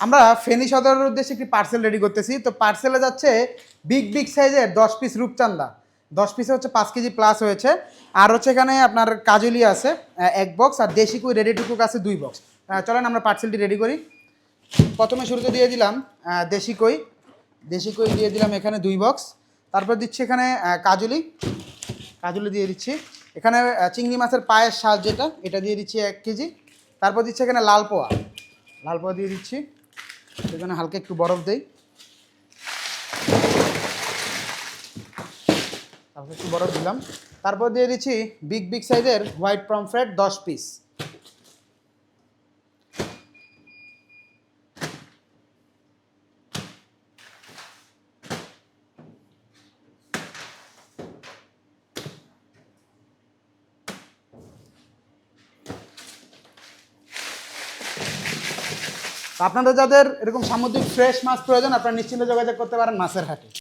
আমরা ফেনী সদরের উদ্দেশ্যে একটি পার্সেল রেডি করতেছি। তো পার্সেলে যাচ্ছে বিগ বিগ সাইজের দশ পিস রূপচান্দা দশ পিসে হচ্ছে পাঁচ কেজি প্লাস হয়েছে। আর হচ্ছে এখানে আপনার কাজলি আছে এক বক্স আর দেশি কুই রেডি টুকুক আছে দুই বক্স চলেন আমরা পার্সেলটি রেডি করি। প্রথমে শুরুতে দিয়ে দিলাম দেশি কই। দেশি কই দিয়ে দিলাম এখানে দুই বক্স তারপর দিচ্ছি এখানে কাজলি। কাজলি দিয়ে দিচ্ছি। এখানে চিংড়ি মাছের পায়ের শাল যেটা, এটা দিয়ে দিচ্ছি এক কেজি। তারপর দিচ্ছি এখানে লাল পোয়া। লাল পোয়া দিয়ে দিচ্ছি। সেখানে হালকা একটু বরফ দেই। হালকা একটু বরফ দিলাম। তারপর দিয়ে দিচ্ছি বিগ বিগ সাইজের হোয়াইট পমফ্রেট দশ পিস আপনাদের যাদের এরকম সামুদ্রিক ফ্রেশ মাছ প্রয়োজন আপনারা নিশ্চিন্তে যোগাযোগ করতে পারেন মাছের হাটে।